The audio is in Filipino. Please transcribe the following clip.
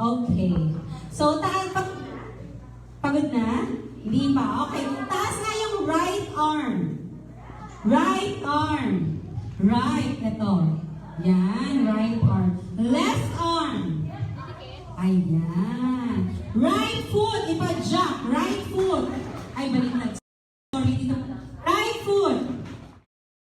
Okay. So, taas pag... Pagod na? Hindi pa. Okay. Taas nga yung right arm. Right arm. Right. Ito. Yan. Right arm. Left arm. Ayan. Right foot. Ipa-jump. Right foot. Ay, balik na